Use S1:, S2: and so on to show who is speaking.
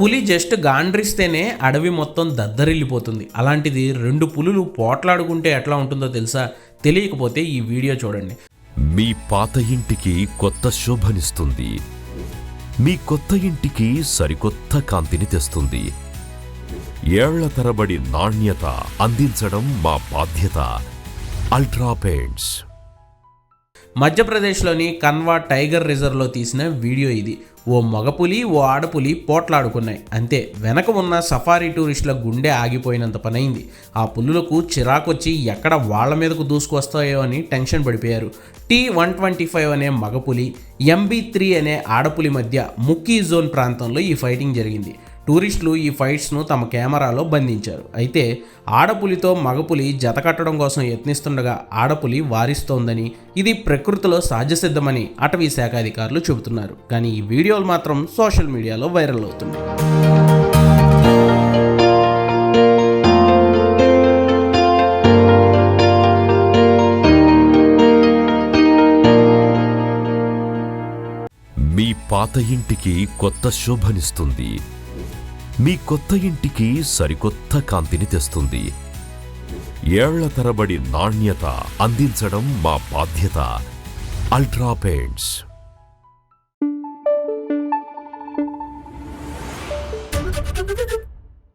S1: పులి జస్ట్ గాండ్రిస్తేనే అడవి మొత్తం దద్దరిల్లిపోతుంది. అలాంటిది రెండు పులులు పోట్లాడుకుంటే ఎట్లా ఉంటుందో తెలుసా? తెలియకపోతే ఈ వీడియో చూడండి.
S2: మీ పాత ఇంటికి కొత్త శోభనిస్తుంది. మీ కొత్త ఇంటికి సరికొత్త కాంతిని తెస్తుంది. ఏళ్ళ తరబడి నాణ్యత అందించడం మా బాధ్యత. అల్ట్రా పెయింట్స్
S1: మధ్యప్రదేశ్లోని కన్వా టైగర్ రిజర్వ్లో తీసిన వీడియో ఇది. ఓ మగపులి ఓ ఆడపులి పోట్లాడుకున్నాయి. అంతే వెనక ఉన్న సఫారీ టూరిస్టుల గుండె ఆగిపోయినంత పనైంది. ఆ పులులకు చిరాకొచ్చి ఎక్కడ వాళ్ళ మీదకు దూసుకొస్తాయో అని టెన్షన్ పడిపోయారు. టీ వన్ ట్వంటీ ఫైవ్ అనే మగపులి ఎంబీ త్రీ అనే ఆడపులి మధ్య ముక్కీ జోన్ ప్రాంతంలో ఈ ఫైటింగ్ జరిగింది. టూరిస్టులు ఈ ఫైట్స్ను తమ కెమెరాలో బంధించారు. అయితే ఆడపులితో మగపులి జత కట్టడం కోసం యత్నిస్తుండగా ఆడపులి వారిస్తోందని ఇది ప్రకృతిలో సహజసిద్ధమని అటవీ శాఖ అధికారులు చెబుతున్నారు. కానీ ఈ వీడియోలు మాత్రం సోషల్ మీడియాలో వైరల్ అవుతున్నాయి.
S2: మీ పాత ఇంటికి కొత్త శోభనిస్తుంది. మీ కొత్త ఇంటికి సరికొత్త కాంతిని తెస్తుంది ఏళ్ళ తరబడి నాణ్యత అందించడం మా బాధ్యత అల్ట్రా పెయింట్స్ Thank you.